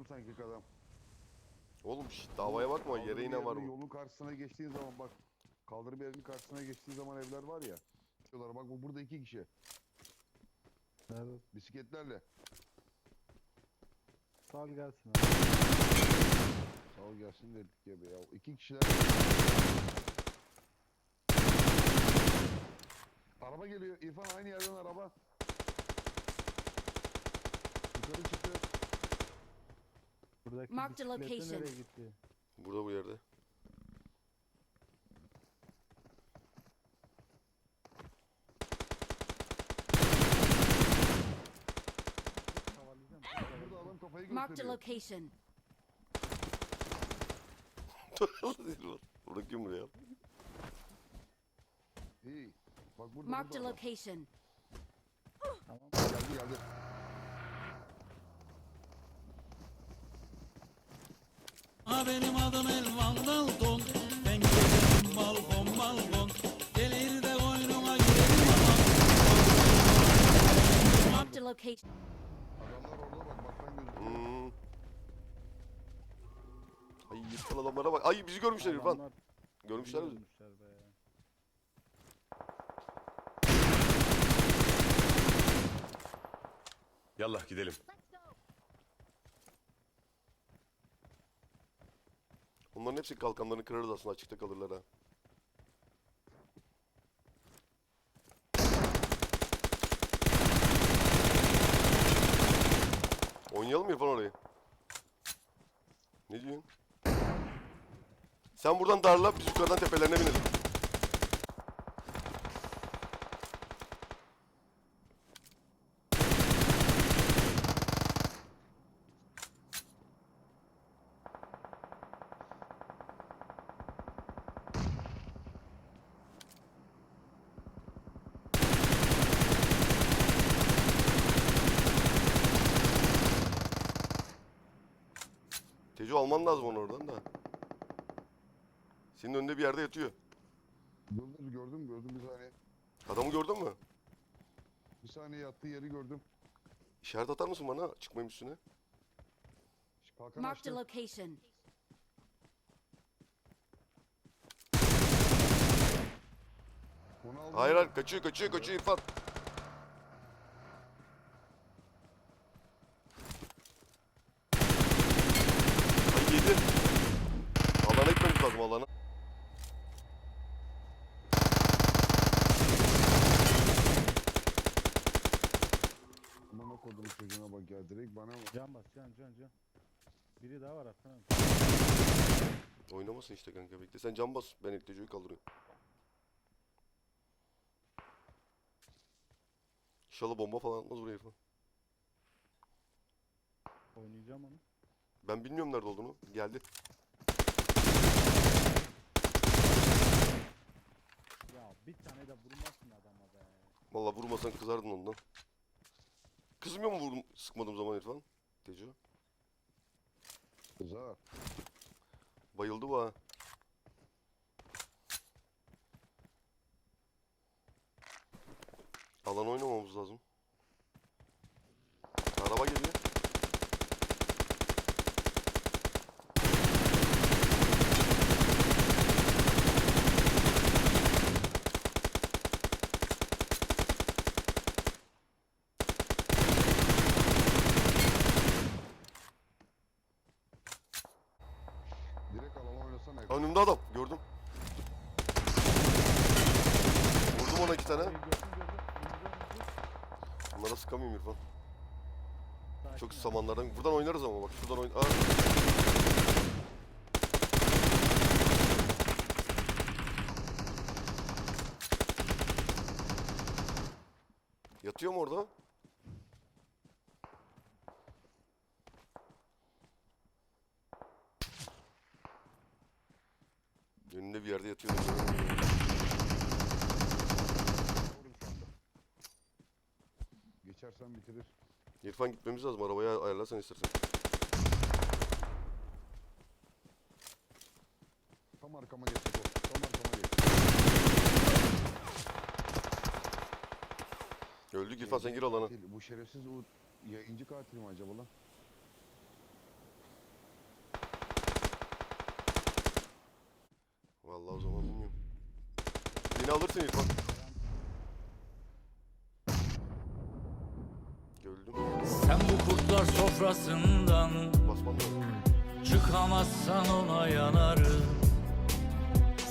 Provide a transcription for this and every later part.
gördüm sanki adam. Oğlum şşt, davaya bakma Kaldırım yere yine var mı? Yolun karşısına geçtiğin zaman bak. Kaldırım yerinin karşısına geçtiğin zaman evler var ya. Diyorlar bak bu burada iki kişi. Nerede? Bisikletlerle. Sal gelsin abi. Sağ ol gelsin dedik ya be ya. İki kişiler. Araba geliyor. İrfan aynı yerden araba. Buradaki Marked a bisikletle şey. nereye gitti? Burada bu yerde. Havalayacağım. Burada adam kafayı Marked a gösteriyor. location. Bırakayım buraya. İyi. Bak burada Marked a burada adam. location. Tamam. Geldi geldi. Ha benim adım Elvan Dalton Ben gezerim balkon balkon Gelir de oyunuma girerim ama Marked a location. Hmm. Ay İrfan adamlara bak. Ay bizi görmüşler İrfan. Görmüşler bizi. Yallah gidelim. Onların hepsi kalkanlarını kırarız aslında açıkta kalırlar ha. Oynayalım mı İrfan orayı? Ne diyorsun? Sen buradan darla biz yukarıdan tepelerine binelim. Teco alman lazım onu oradan da. Senin önünde bir yerde yatıyor. Dur dur gördüm gördüm bir saniye. Adamı gördün mü? Bir saniye yattığı yeri gördüm. İşaret atar mısın bana çıkmayayım üstüne? Kalkan Marked a açtı. location. Onu aldım. Hayır hayır kaçıyor kaçıyor kaçıyor İrfan. Ay yedi. Lazım alana. Aman o kodum çocuğuna bak ya direkt bana bak. Can bas can can can. Biri daha var Hakan abi. Oynamasın işte kanka bekle. Sen can bas ben ilk Teco'yu kaldırıyorum. İnşallah bomba falan atmaz buraya İrfan. Oynayacağım onu. Ben bilmiyorum nerede olduğunu. Geldi. Ya bir tane de vurmazsın adama be. Vallahi vurmasan kızardın ondan. Kızmıyor mu vurdum sıkmadığım zaman İrfan? Teco. Kızar. Bayıldı bu ha. Alan oynamamız lazım. Araba geliyor. Oynasana. Önümde adam. Gördüm. Vurdum ona iki tane. Bunlara sıkamıyorum İrfan. Çok samanlardan. Buradan oynarız ama bak şuradan oyn... Aa. Yatıyor mu orada? Önünde bir yerde yatıyor. Doğru şu anda. Geçersen bitirir. İrfan gitmemiz lazım. Arabaya ayarlarsan istersen. Tam arkama o. Tam arkama geç. Öldük İrfan sen gir alana. Bu şerefsiz o yayıncı katil mi acaba lan? Beni alırsın İrfan. Gördüm. Sen bu kurtlar sofrasından Basmam. Çıkamazsan ona yanarım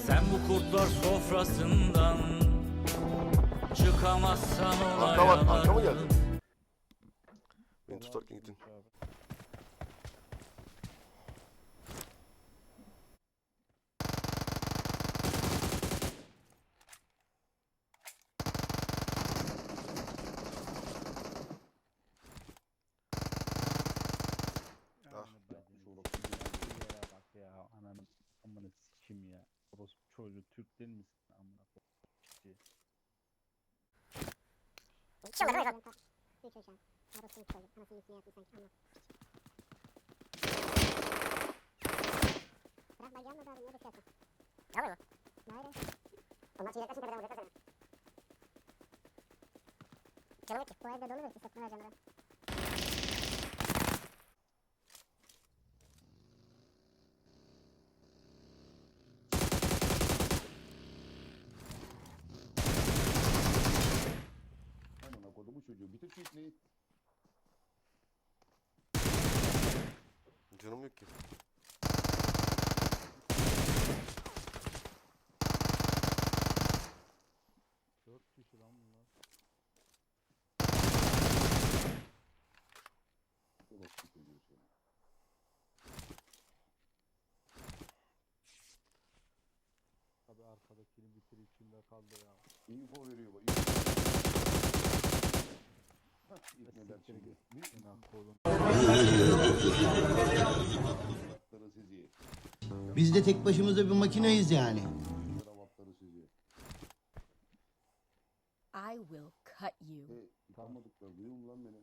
Sen bu kurtlar sofrasından Çıkamazsan ona Arka var, yanarım arka mı geldi? Beni tutarken gittin. Değil misin amına koyayım? İçiyorlar öyle. Hiç yaşam. Arasını çocuk. Anasını üstüne yaptın sanki. Anlat. Bırak bak yanmadı abi. Niye bekliyorsun? Yanmıyor mu? Hayır. Ondan sonra yaklaşın kadar vuracak sana. Canım yok ki. Bu evde dolu bir hissettim vereceğim ben. Amına kodumu Bitir şu ipneyi. Canım yok ki. Dört kişi lan bunlar. Orospu çocuğu seni. Tabi arkadakini bitir içimde kaldı ya. Info veriyor bak. info. Biz de tek başımıza bir makineyiz yani. I will cut you. E, lan beni?